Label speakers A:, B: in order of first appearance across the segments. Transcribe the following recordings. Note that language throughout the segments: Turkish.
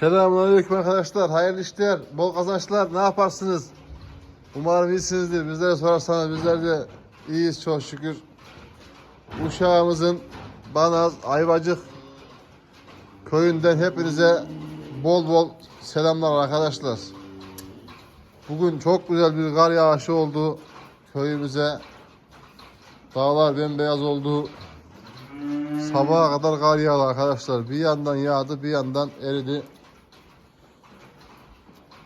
A: Selamünaleyküm arkadaşlar. Hayırlı işler, bol kazançlar. Ne yaparsınız? Umarım iyisinizdir. Bizlere sorarsanız bizler de iyiyiz çok şükür. Uşağımızın Banaz, Ayvacık köyünden hepinize bol bol selamlar arkadaşlar. Bugün çok güzel bir kar yağışı oldu köyümüze. Dağlar bembeyaz oldu. Sabaha kadar kar yağdı arkadaşlar. Bir yandan yağdı, bir yandan eridi.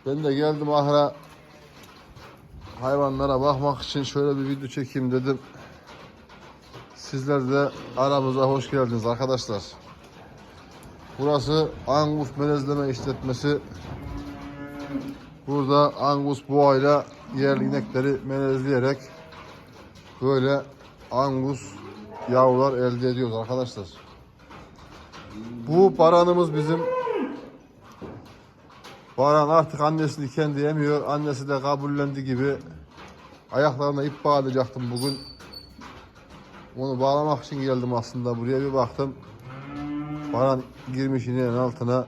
A: Ben de geldim ahıra hayvanlara bakmak için şöyle bir video çekeyim dedim. Sizler de aramıza hoş geldiniz arkadaşlar. Burası Angus melezleme işletmesi. Burada Angus boğayla yerli inekleri melezleyerek böyle Angus yavrular elde ediyoruz arkadaşlar. Bu baranımız bizim. Baran artık annesini kendi yemiyor. Annesi de kabullendi gibi. Ayaklarına ip bağlayacaktım bugün. Onu bağlamak için geldim aslında. Buraya bir baktım. Baran girmiş ineğin altına.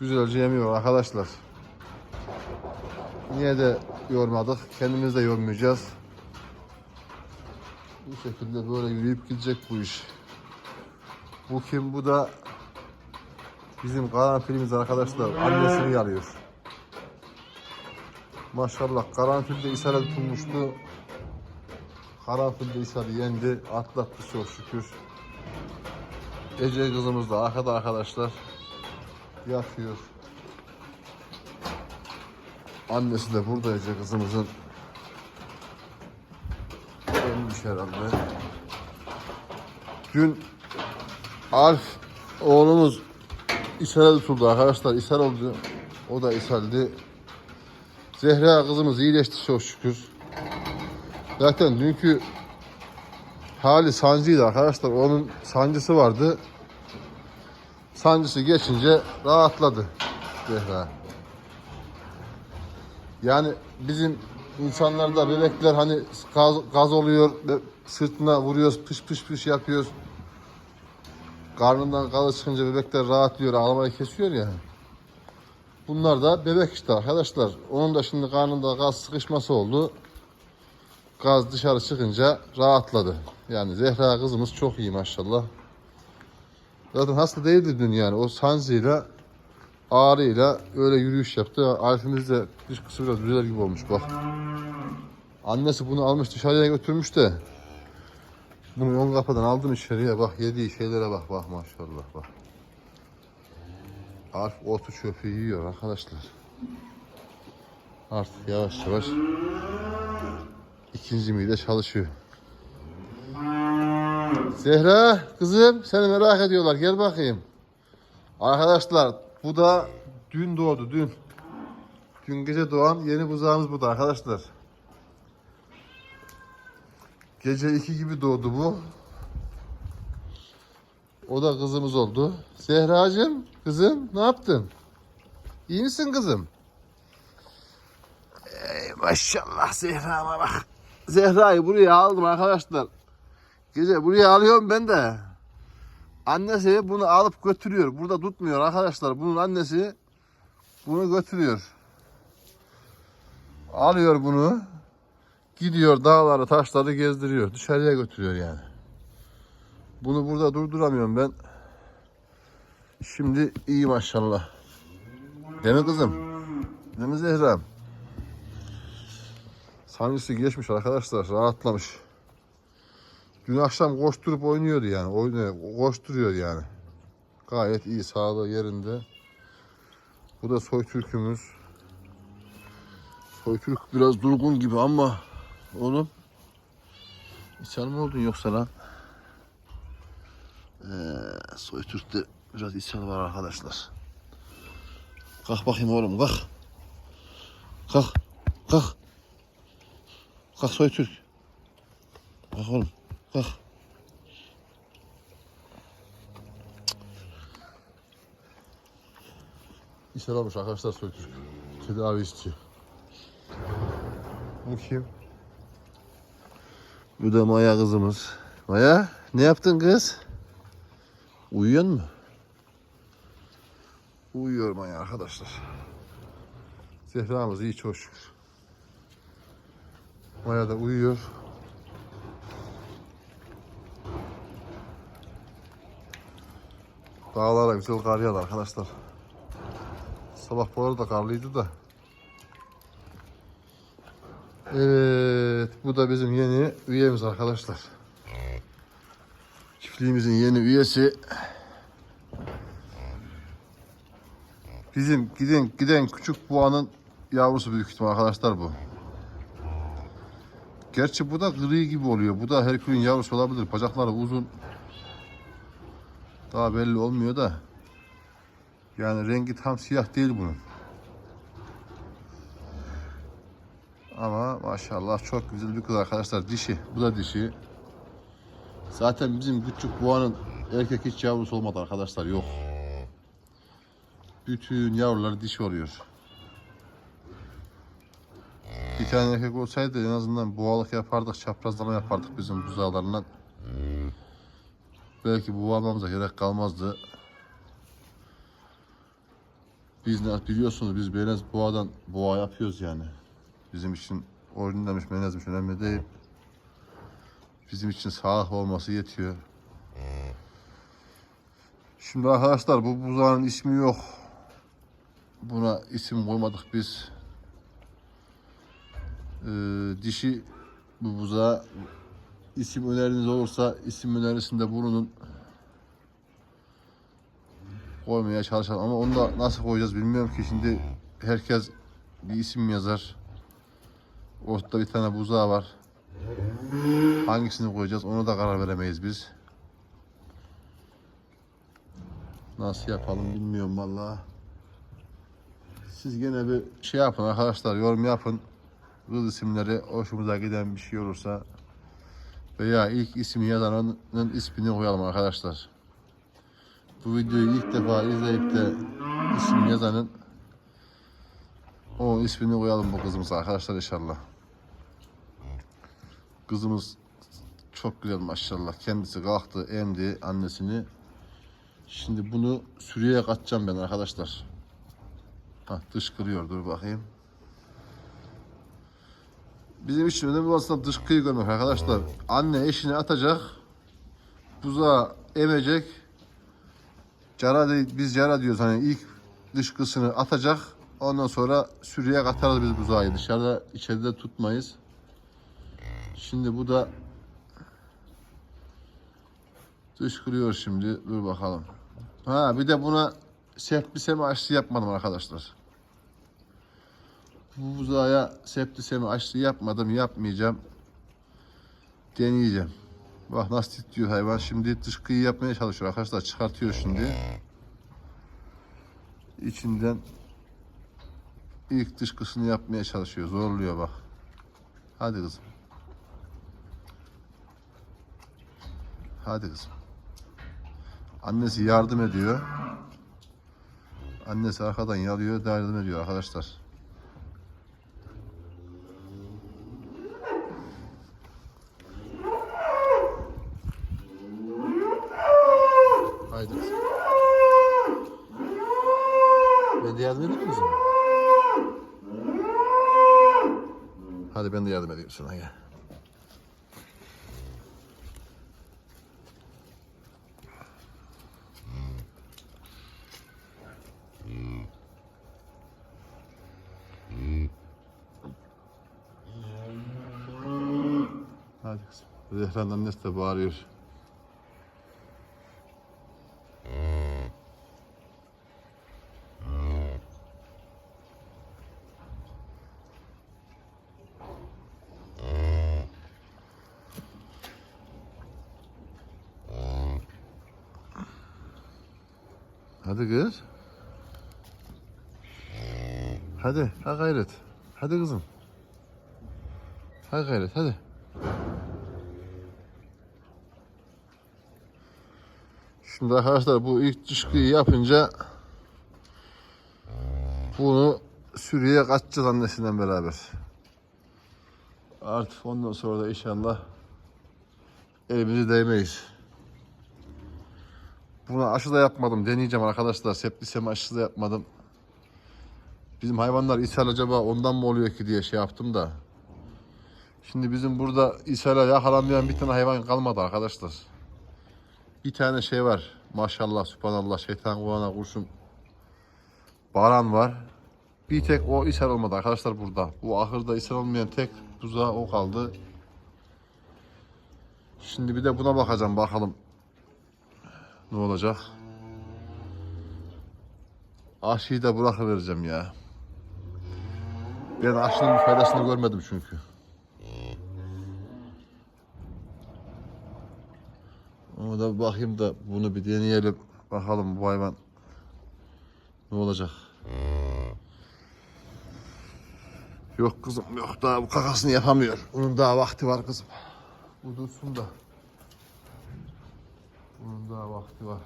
A: Güzelce yemiyor arkadaşlar. Niye de yormadık? Kendimiz de yormayacağız. Bu şekilde böyle yürüyüp gidecek bu iş. Bu kim? Bu da bizim karanfilimiz arkadaşlar. Annesini yarıyor. Maşallah karanfil de ishale tutulmuştu. Karanfil de ishali yendi. Atlattı çok şükür. Ece kızımız da arkada arkadaşlar. Yatıyor. Annesi de burada Ece kızımızın. Ölmüş herhalde. Dün Alf oğlumuz ishal tutuldu arkadaşlar. ishal oldu. O da ishaldi. Zehra kızımız iyileşti çok şükür. Zaten dünkü hali sancıydı arkadaşlar. Onun sancısı vardı. Sancısı geçince rahatladı Zehra. Yani bizim insanlarda bebekler hani gaz, gaz oluyor, sırtına vuruyoruz, pış pış pış yapıyor. Karnından gazı çıkınca bebekler rahatlıyor, ağlamayı kesiyor ya. Bunlar da bebek işte arkadaşlar. Onun da şimdi karnında gaz sıkışması oldu. Gaz dışarı çıkınca rahatladı. Yani Zehra kızımız çok iyi maşallah. Zaten hasta değildi dün yani. O sancıyla ağrıyla öyle yürüyüş yaptı. Alfimiz de dış kısmı biraz güzel gibi olmuş bak. Annesi bunu almış dışarıya götürmüş de. Bunu yon kapıdan aldım içeriye bak yediği şeylere bak bak maşallah bak. Alf otu çöpü yiyor arkadaşlar. Artık yavaş yavaş ikinci mide çalışıyor. Zehra kızım seni merak ediyorlar gel bakayım. Arkadaşlar bu da dün doğdu dün. Dün gece doğan yeni buzağımız bu da arkadaşlar. Gece iki gibi doğdu bu. O da kızımız oldu. Zehracığım kızım ne yaptın? İyi misin kızım? Ey maşallah Zehra'ma bak. Zehra'yı buraya aldım arkadaşlar. Gece buraya alıyorum ben de. Annesi bunu alıp götürüyor. Burada tutmuyor arkadaşlar. Bunun annesi bunu götürüyor. Alıyor bunu. Gidiyor dağları taşları gezdiriyor. Dışarıya götürüyor yani. Bunu burada durduramıyorum ben. Şimdi iyi maşallah. Değil mi kızım? Değil mi Zehra'm? Sancısı geçmiş arkadaşlar. Rahatlamış. Dün akşam koşturup oynuyordu yani. Oynuyor, koşturuyor yani. Gayet iyi, sağlığı yerinde. Bu da soy türkümüz. Soy türk biraz durgun gibi ama oğlum İshal mı oldun yoksa lan? Ee, soy Türk'te biraz ishal var arkadaşlar. Kalk bakayım oğlum kalk. Kalk. Kalk. Kalk soy Türk. Kalk oğlum. Kalk. İşe almış arkadaşlar soy Türk. Tedavi istiyor. Bu kim? Bu da Maya kızımız. Maya ne yaptın kız? Uyuyor mu? Uyuyor Maya arkadaşlar. Zehra'mız iyi çok. Maya da uyuyor. Dağlara güzel kar yağdı arkadaşlar. Sabah bu arada karlıydı da. Evet, bu da bizim yeni üyemiz arkadaşlar. Çiftliğimizin yeni üyesi. Bizim giden giden küçük boğanın yavrusu büyük ihtimal arkadaşlar bu. Gerçi bu da gri gibi oluyor. Bu da Herkül'ün yavrusu olabilir. Bacakları uzun. Daha belli olmuyor da. Yani rengi tam siyah değil bunun. Ama maşallah çok güzel bir kız arkadaşlar. Dişi. Bu da dişi. Zaten bizim küçük boğanın erkek hiç yavrusu olmadı arkadaşlar. Yok. Bütün yavrular dişi oluyor. Bir tane erkek olsaydı en azından boğalık yapardık, çaprazlama yapardık bizim buzağlarından. Belki boğalmamıza gerek kalmazdı. Biz biliyorsunuz biz beyaz boğadan boğa yapıyoruz yani. Bizim için orijinalmiş menezmiş önemli değil. Bizim için sağlık olması yetiyor. Şimdi arkadaşlar bu buzağın ismi yok. Buna isim koymadık biz. Ee, dişi bu buzağa isim öneriniz olursa isim önerisinde bulunun. Koymaya çalışalım ama onu da nasıl koyacağız bilmiyorum ki şimdi herkes bir isim yazar. Ortada bir tane buzağı var. Hangisini koyacağız onu da karar veremeyiz biz. Nasıl yapalım bilmiyorum vallahi. Siz gene bir şey yapın arkadaşlar yorum yapın. Kız isimleri hoşumuza giden bir şey olursa veya ilk ismi yazanın ismini koyalım arkadaşlar. Bu videoyu ilk defa izleyip de isim yazanın o ismini koyalım bu kızımıza arkadaşlar inşallah. Kızımız çok güzel maşallah. Kendisi kalktı, emdi annesini. Şimdi bunu sürüye katacağım ben arkadaşlar. Hah dışkırıyor dur bakayım. Bizim için önemli olan dışkıyı görmek arkadaşlar. Anne eşini atacak. Buzağı emecek. Cara değil, biz cara diyoruz hani ilk dışkısını atacak. Ondan sonra sürüye katarız biz buzağı. Dışarıda içeride tutmayız. Şimdi bu da dışkırıyor şimdi. Dur bakalım. Ha bir de buna septisemi aşısı yapmadım arkadaşlar. Bu buzağa septisemi aşısı yapmadım. Yapmayacağım. Deneyeceğim. Bak nasıl titriyor hayvan. Şimdi dışkıyı yapmaya çalışıyor arkadaşlar. Çıkartıyor şimdi. İçinden ilk dışkısını yapmaya çalışıyor. Zorluyor bak. Hadi kızım. Hadi kızım. Annesi yardım ediyor. Annesi arkadan yalıyor, yardım ediyor arkadaşlar. Haydi kızım. Ben de yardım edeyim mi? Hadi ben de yardım edeyim sana gel. Hadi kızım. Zehra'nın annesi de bağırıyor. Hadi kız. Hadi, ha gayret. Hadi kızım. Ha gayret, hadi. Şimdi arkadaşlar bu ilk dışkıyı yapınca bunu sürüye kaçacağız annesinden beraber. Artık ondan sonra da inşallah elimizi değmeyiz. Buna aşı da yapmadım. Deneyeceğim arkadaşlar. Septiseme aşısı da yapmadım. Bizim hayvanlar ishal acaba ondan mı oluyor ki diye şey yaptım da. Şimdi bizim burada ishale yakalanmayan bir tane hayvan kalmadı arkadaşlar. Bir tane şey var. Maşallah, subhanallah, şeytan kulağına kurşun. Baran var. Bir tek o ishal olmadı arkadaşlar burada. Bu ahırda ishal olmayan tek tuzağı o kaldı. Şimdi bir de buna bakacağım bakalım. Ne olacak? Aşıyı da bırakıvereceğim ya. Ben aşının faydasını görmedim çünkü. Ona da bakayım da bunu bir deneyelim. Bakalım bu hayvan ne olacak? Yok kızım yok daha bu kakasını yapamıyor. Bunun daha vakti var kızım. Bu dursun da. Bunun daha vakti var.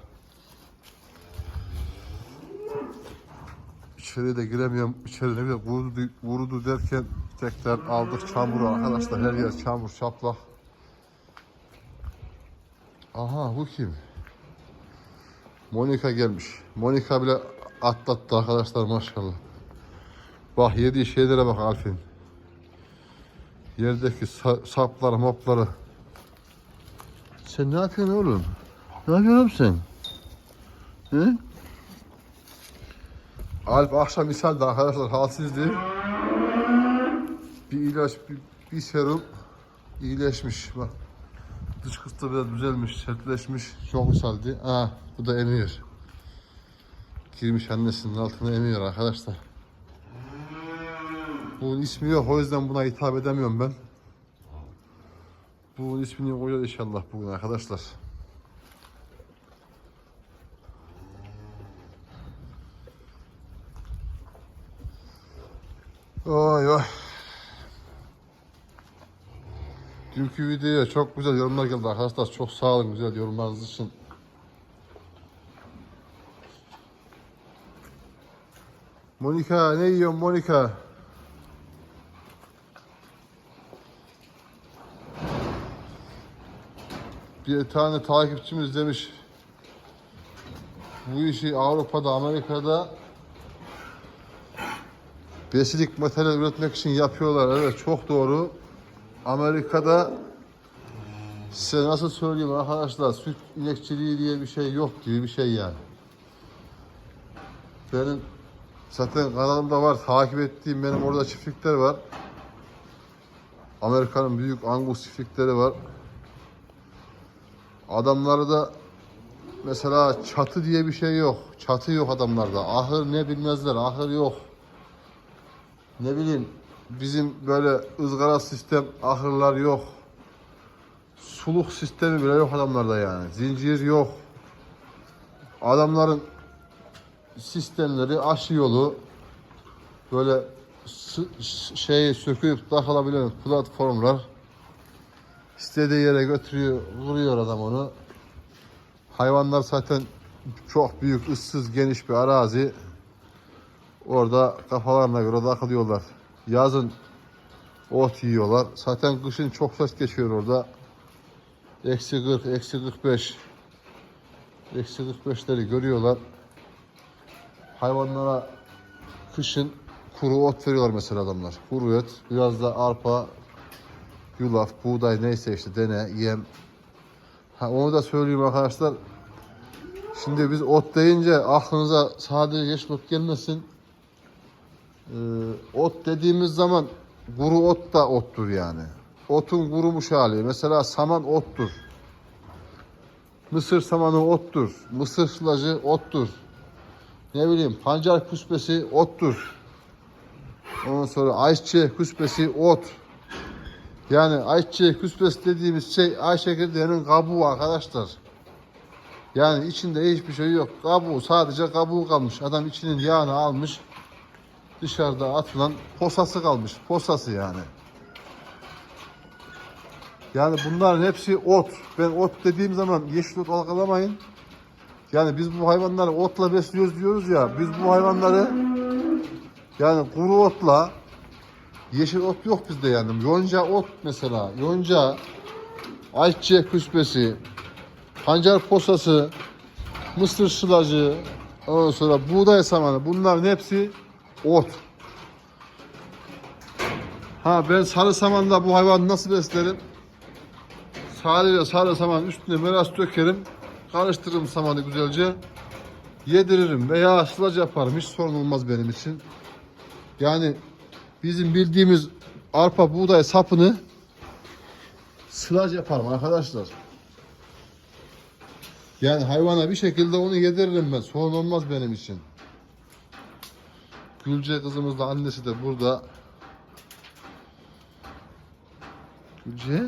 A: İçeriye de giremiyorum. İçeri ne güzel vurdu, vurdu derken tekrar aldık çamuru arkadaşlar. Her yer çamur çaplak. Aha bu kim? Monika gelmiş. Monika bile atlattı arkadaşlar maşallah. Bak yediği şeylere bak Alfin. Yerdeki sa- sapları mopları. Sen ne yapıyorsun oğlum? Ne yapıyorsun sen? He? Alp akşam ishaldi arkadaşlar halsizdi. Bir ilaç, bir, bir serum iyileşmiş. Bak. Dış kısmı biraz düzelmiş, sertleşmiş. Çok ishaldi. Aa, bu da emiyor. Girmiş annesinin altına emiyor arkadaşlar. Bunun ismi yok o yüzden buna hitap edemiyorum ben. Bunun ismini koyacağız inşallah bugün arkadaşlar. Oy oy. Dünkü videoya çok güzel yorumlar geldi arkadaşlar. Çok sağ olun güzel yorumlarınız için. Monika ne yiyorsun Monika? Bir tane takipçimiz demiş. Bu işi Avrupa'da, Amerika'da besilik materyal üretmek için yapıyorlar. Evet çok doğru. Amerika'da size nasıl söyleyeyim arkadaşlar süt inekçiliği diye bir şey yok gibi bir şey yani. Benim zaten kanalımda var takip ettiğim benim orada çiftlikler var. Amerika'nın büyük Angus çiftlikleri var. Adamları da mesela çatı diye bir şey yok. Çatı yok adamlarda. Ahır ne bilmezler. Ahır yok. Ne bileyim bizim böyle ızgara sistem ahırlar yok. Suluk sistemi bile yok adamlarda yani. Zincir yok. Adamların sistemleri aşı yolu böyle sı- ş- şeyi söküp takılabilen platformlar istediği yere götürüyor, vuruyor adam onu. Hayvanlar zaten çok büyük, ıssız, geniş bir arazi. Orada kafalarına göre takılıyorlar. Yazın ot yiyorlar. Zaten kışın çok ses geçiyor orada. Eksi 40, eksi 45. Eksi 45'leri görüyorlar. Hayvanlara kışın kuru ot veriyorlar mesela adamlar. Kuru ot, biraz da arpa, yulaf, buğday neyse işte dene, yem. Ha, onu da söyleyeyim arkadaşlar. Şimdi biz ot deyince aklınıza sadece yeşil ot gelmesin. Ee, ot dediğimiz zaman kuru ot da ottur yani. Otun kurumuş hali. Mesela saman ottur. Mısır samanı ottur. Mısır sılacı ottur. Ne bileyim pancar küspesi ottur. Ondan sonra ayçiçeği küspesi ot. Yani ayçiçeği küspesi dediğimiz şey ay çekirdeğinin kabuğu arkadaşlar. Yani içinde hiçbir şey yok. Kabuğu sadece kabuğu kalmış. Adam içinin yağını almış. Dışarıda atılan posası kalmış. Posası yani. Yani bunların hepsi ot. Ben ot dediğim zaman yeşil ot algılamayın. Yani biz bu hayvanları otla besliyoruz diyoruz ya. Biz bu hayvanları yani kuru otla yeşil ot yok bizde yani. Yonca ot mesela. Yonca, ayçiçeği küspesi, pancar posası, mısır sılacı, ondan sonra buğday samanı bunların hepsi ot. Ha ben sarı samanda bu hayvanı nasıl beslerim? Sarıyla sarı saman üstüne meras dökerim. Karıştırırım samanı güzelce. Yediririm veya sılacı yaparım. Hiç sorun olmaz benim için. Yani bizim bildiğimiz arpa buğday sapını sılaj yaparım arkadaşlar. Yani hayvana bir şekilde onu yediririm ben. Sorun olmaz benim için. Gülce kızımız da annesi de burada. Gülce.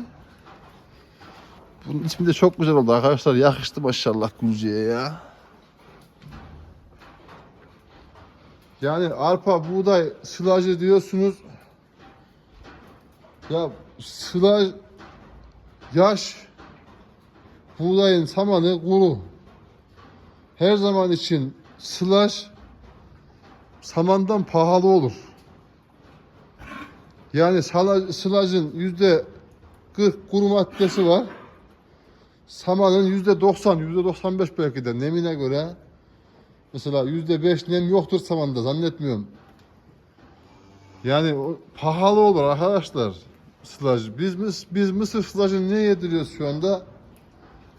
A: Bunun ismi de çok güzel oldu arkadaşlar. Yakıştı maşallah Gülce'ye ya. Yani arpa, buğday, sılacı diyorsunuz. Ya sılaj, yaş, buğdayın samanı kuru. Her zaman için sılaj samandan pahalı olur. Yani sılajın yüzde 40 kuru maddesi var. Samanın yüzde 90, yüzde 95 belki de nemine göre. Mesela yüzde 5 nem yoktur samanda zannetmiyorum. Yani pahalı olur arkadaşlar sılaj. Biz, biz, biz mısır sılajını niye yediriyoruz şu anda?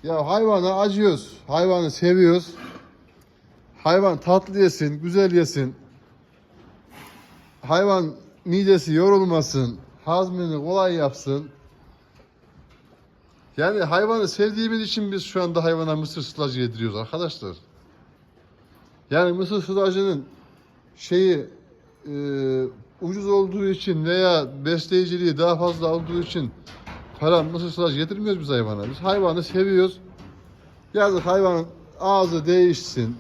A: Ya hayvana acıyoruz. Hayvanı seviyoruz. Hayvan tatlı yesin, güzel yesin. Hayvan midesi yorulmasın. Hazmını kolay yapsın. Yani hayvanı sevdiğimiz için biz şu anda hayvana mısır sılacı yediriyoruz arkadaşlar. Yani mısır sılacının şeyi e, ucuz olduğu için veya besleyiciliği daha fazla olduğu için para mısır sılacı yedirmiyoruz biz hayvana. Biz hayvanı seviyoruz. Yazık hayvanın ağzı değişsin.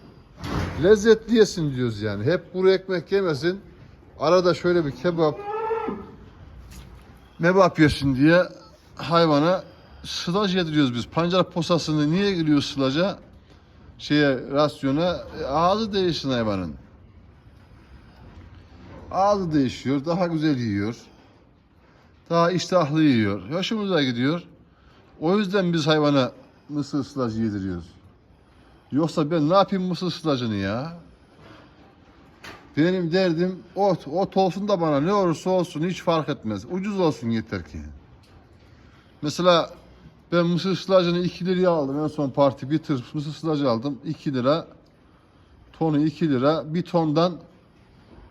A: Lezzetli yesin diyoruz yani. Hep kuru ekmek yemesin. Arada şöyle bir kebap mebap yesin diye hayvana sılaj yediriyoruz biz. Pancar posasını niye giriyor sılaca? Şeye, rasyona e, ağzı değişsin hayvanın. Ağzı değişiyor, daha güzel yiyor. Daha iştahlı yiyor. Hoşumuza gidiyor. O yüzden biz hayvana mısır sılacı yediriyoruz. Yoksa ben ne yapayım mısır sılacını ya? Benim derdim ot. Ot olsun da bana ne olursa olsun hiç fark etmez. Ucuz olsun yeter ki. Mesela ben mısır sılacını 2 liraya aldım. En son parti bir tır mısır sılacı aldım. 2 lira. Tonu 2 lira. Bir tondan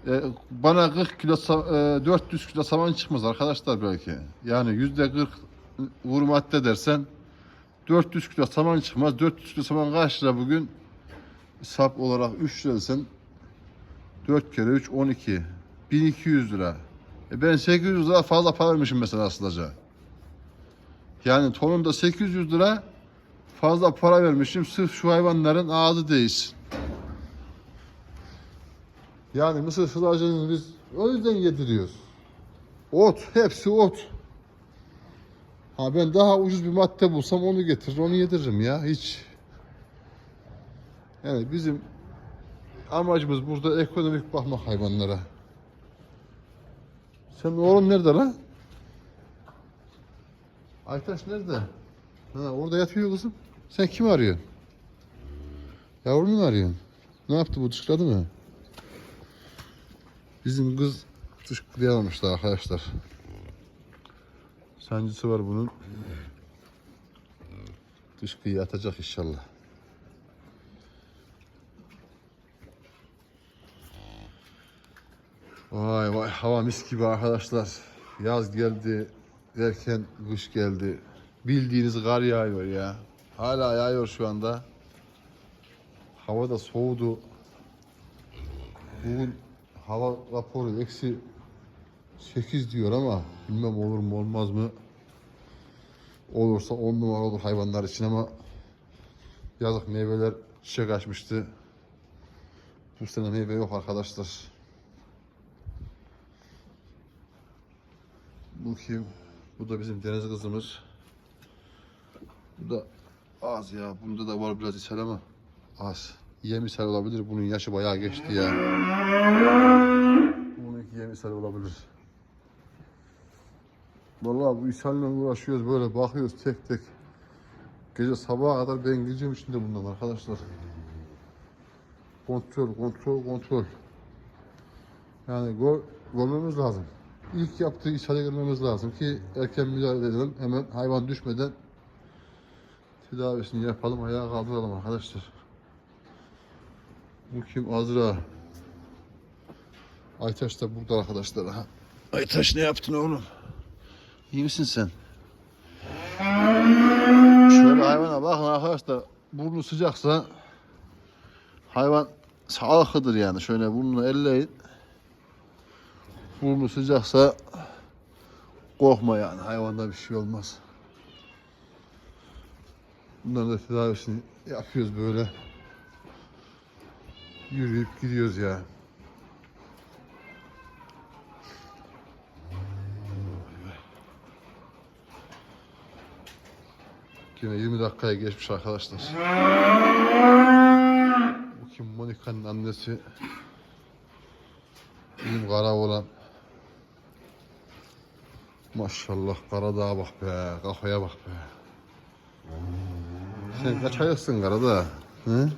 A: e, bana 40 kilo, e, 400 kilo saman çıkmaz arkadaşlar belki. Yani yüzde 40 vur madde dersen 400 kilo saman çıkmaz. 400 kilo saman kaç lira bugün? Sap olarak 3 lira desen 4 kere 3 12. 1200 lira. E ben 800 lira fazla para vermişim mesela sılaca. Yani tonunda 800 lira fazla para vermişim sırf şu hayvanların ağzı değişsin. Yani mısır sılacını biz o yüzden yediriyoruz. Ot, hepsi ot. Ha ben daha ucuz bir madde bulsam onu getirir, onu yediririm ya hiç. Yani bizim amacımız burada ekonomik bakmak hayvanlara. Sen oğlum nerede lan? Aytaş nerede? Ha, orada yatıyor kızım. Sen kimi arıyorsun? Yavrunu mu arıyorsun? Ne yaptı bu dışladı mı? Bizim kız dışkılayamamışlar arkadaşlar. Sancısı var bunun. Dışkıyı atacak inşallah. Vay vay hava mis gibi arkadaşlar. Yaz geldi derken kış geldi. Bildiğiniz kar yağıyor ya. Hala yağıyor şu anda. Hava da soğudu. Bugün hava raporu eksi 8 diyor ama bilmem olur mu olmaz mı. Olursa 10 numara olur hayvanlar için ama yazık meyveler çiçek açmıştı. Bu sene meyve yok arkadaşlar. Bu kim? Bu da bizim deniz kızımız. Bu da az ya. Bunda da var biraz ishal ama az. Yem ishal olabilir. Bunun yaşı bayağı geçti ya. Bununki yem ishal olabilir. Vallahi bu ishalle uğraşıyoruz böyle bakıyoruz tek tek. Gece sabaha kadar ben gideceğim içinde bundan arkadaşlar. Kontrol, kontrol, kontrol. Yani gol, görmemiz lazım. İlk yaptığı ishale gelmemiz lazım ki erken müdahale edelim. Hemen hayvan düşmeden tedavisini yapalım, ayağa kaldıralım arkadaşlar. Bu kim? Azra. Aytaş da burada arkadaşlar. Ha. Aytaş ne yaptın oğlum? İyi misin sen? Şöyle hayvana bakın arkadaşlar. Burnu sıcaksa hayvan sağlıklıdır yani. Şöyle burnunu elleyin. Burnu sıcaksa korkma yani. Hayvanda bir şey olmaz. Bunların da tedavisini yapıyoruz böyle. Yürüyüp gidiyoruz ya. Yine 20 dakikaya geçmiş arkadaşlar. Bu kim? Monika'nın annesi. Bizim kara olan. Maşallah Karadağ'a bak be. Kafaya bak be. Sen kaç aylıksın Karadağ? Hı?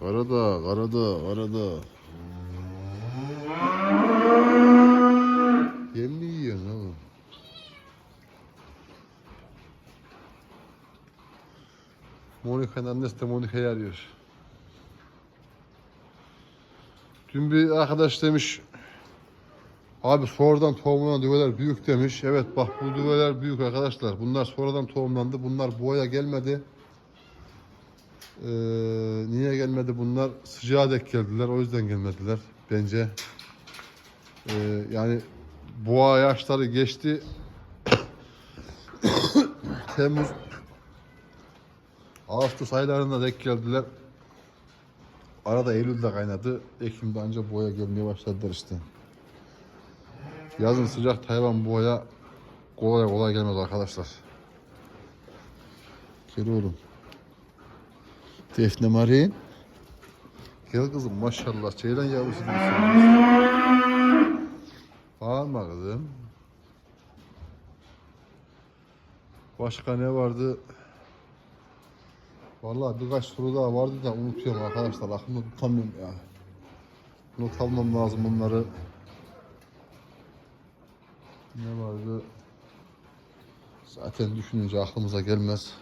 A: Karadağ, Karadağ, Karadağ. Yem mi yiyorsun oğlum? Monika'nın annesi de Monika'yı arıyor. Dün bir arkadaş demiş, abi sonradan tohumlanan düveler büyük demiş. Evet bak bu düveler büyük arkadaşlar. Bunlar sonradan tohumlandı. Bunlar boya gelmedi. Ee, niye gelmedi bunlar? Sıcağa dek geldiler. O yüzden gelmediler bence. Ee, yani boğa yaşları geçti. Temmuz Ağustos aylarında denk geldiler. Arada Eylül'de kaynadı. Ekim'de ancak boya gelmeye başladılar işte. Yazın sıcak hayvan boya kolay kolay gelmez arkadaşlar. Gel oğlum. Defne Marin. Gel kızım maşallah. Ceylan yavrusu gibisin. Bağırma kızım. Başka ne vardı? Vallahi birkaç soru daha vardı da unutuyorum arkadaşlar. Aklımda tutamıyorum ya. Not almam lazım bunları. Ne vardı? Zaten düşününce aklımıza gelmez.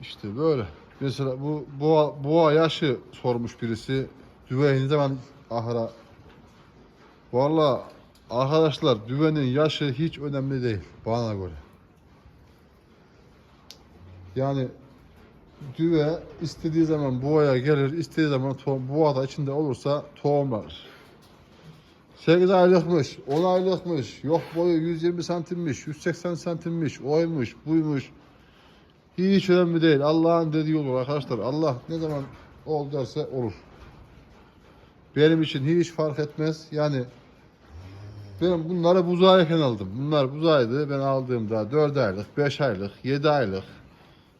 A: İşte böyle. Mesela bu boğa, boğa yaşı sormuş birisi. Düveyi zaman ahıra? Vallahi arkadaşlar düvenin yaşı hiç önemli değil bana göre. Yani düve istediği zaman boğaya gelir, istediği zaman boğa da içinde olursa tohumlar. 8 aylıkmış, 10 aylıkmış, yok boyu 120 santimmiş, 180 santimmiş, oymuş, buymuş. Hiç önemli değil. Allah'ın dediği olur arkadaşlar. Allah ne zaman ol derse olur. Benim için hiç fark etmez. Yani ben bunları buzağıyken aldım. Bunlar buzağıydı. Ben aldığımda 4 aylık, 5 aylık, 7 aylık,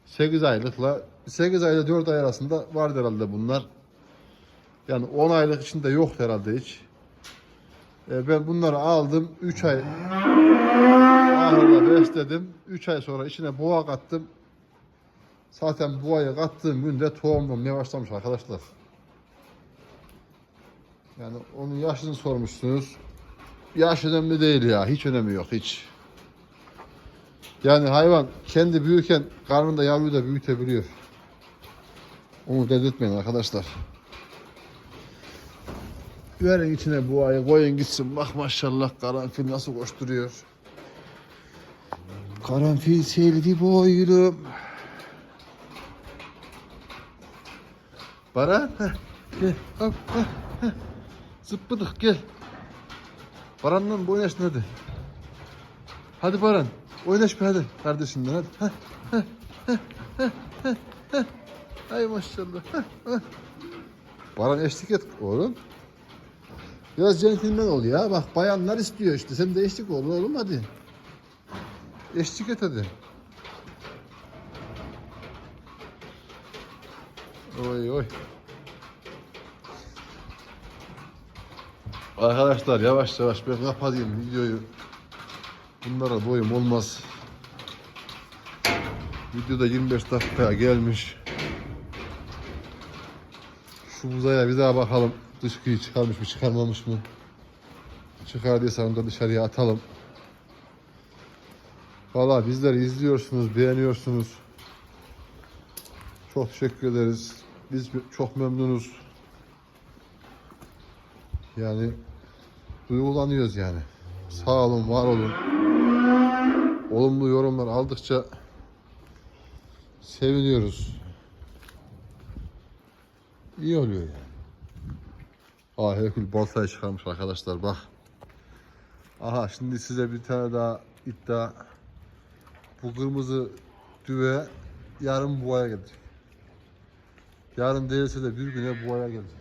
A: 8 aylıkla 8 ayla 4 ay arasında vardı herhalde bunlar. Yani 10 aylık içinde yok herhalde hiç. E, ben bunları aldım 3 ay ahırda besledim. 3 ay sonra içine boğa kattım. Zaten boğayı kattığım günde tohumlanmaya başlamış arkadaşlar. Yani onun yaşını sormuşsunuz. Yaş önemli değil ya. Hiç önemi yok hiç. Yani hayvan kendi büyürken karnında yavruyu da büyütebiliyor. Onu dedirtmeyin arkadaşlar. Verin içine bu ayı koyun gitsin. Bak maşallah karanfil nasıl koşturuyor. Karanfil sevdi boylum. Baran heh, gel hop heh, heh. Zıppıdık gel. Baran'la bu oynaştın hadi. Hadi Baran. Oynaş bir hadi kardeşinden hadi. Heh, heh, heh, heh, heh. Ay maşallah. Baran eşlik et oğlum. Biraz centilmen ol ya. Bak bayanlar istiyor işte. Sen de eşlik ol oğlum hadi. Eşlik et hadi. Oy oy. Arkadaşlar yavaş yavaş ben kapatayım videoyu. Bunlara doyum olmaz. Videoda 25 dakikaya gelmiş. Şu uzaya bir daha bakalım. Dışkıyı çıkarmış mı çıkarmamış mı? Çıkardıysa onu da dışarıya atalım. Valla bizleri izliyorsunuz, beğeniyorsunuz. Çok teşekkür ederiz. Biz çok memnunuz. Yani duygulanıyoruz yani. Sağ olun, var olun. Olumlu yorumlar aldıkça seviniyoruz. İyi oluyor yani. Aa Herkül bonsai çıkarmış arkadaşlar bak. Aha şimdi size bir tane daha iddia. Bu kırmızı düve yarın buğaya gelecek. Yarın değilse de bir güne buğaya gelecek.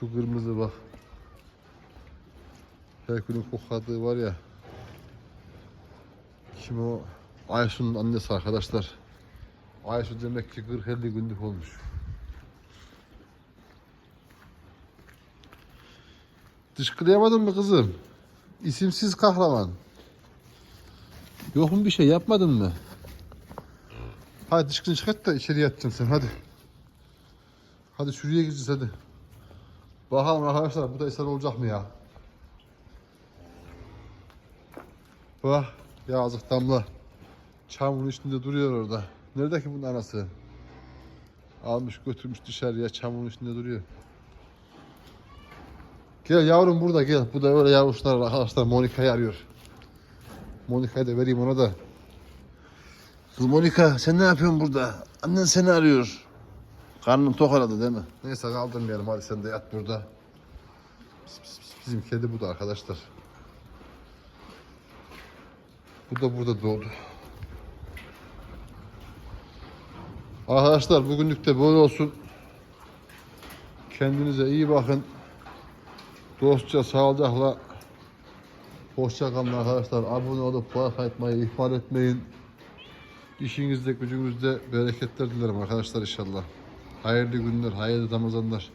A: Şu kırmızı bak. Herkül'ün kokladığı var ya. Kim o? Ayşu'nun annesi arkadaşlar. Ayşu demek ki 40-50 günlük olmuş. Dışkılayamadın mı kızım? İsimsiz kahraman. Yok mu bir şey yapmadın mı? Hadi dışkını çıkart da içeri yatacaksın sen hadi. Hadi şuraya gideceğiz hadi. Bakalım arkadaşlar bu da eser olacak mı ya? Bak yazık damla. Çamurun üstünde duruyor orada. Nerede ki bunun anası? Almış götürmüş dışarıya çamurun üstünde duruyor. Gel yavrum burada gel. Bu da öyle yavruşlar arkadaşlar Monika'yı arıyor. Monika'yı da vereyim ona da. Kız Monika sen ne yapıyorsun burada? Annen seni arıyor. Karnın tok aradı değil mi? Neyse kaldırmayalım hadi sen de yat burada. Bizim kedi bu da arkadaşlar. Bu da burada doğdu. Arkadaşlar bugünlük de böyle olsun. Kendinize iyi bakın. Dostça, sağlıcakla hoşça kalın arkadaşlar. Abone olup like atmayı ihmal etmeyin. İşinizde, gücünüzde bereketler dilerim arkadaşlar inşallah. Hayırlı günler, hayırlı Ramazanlar.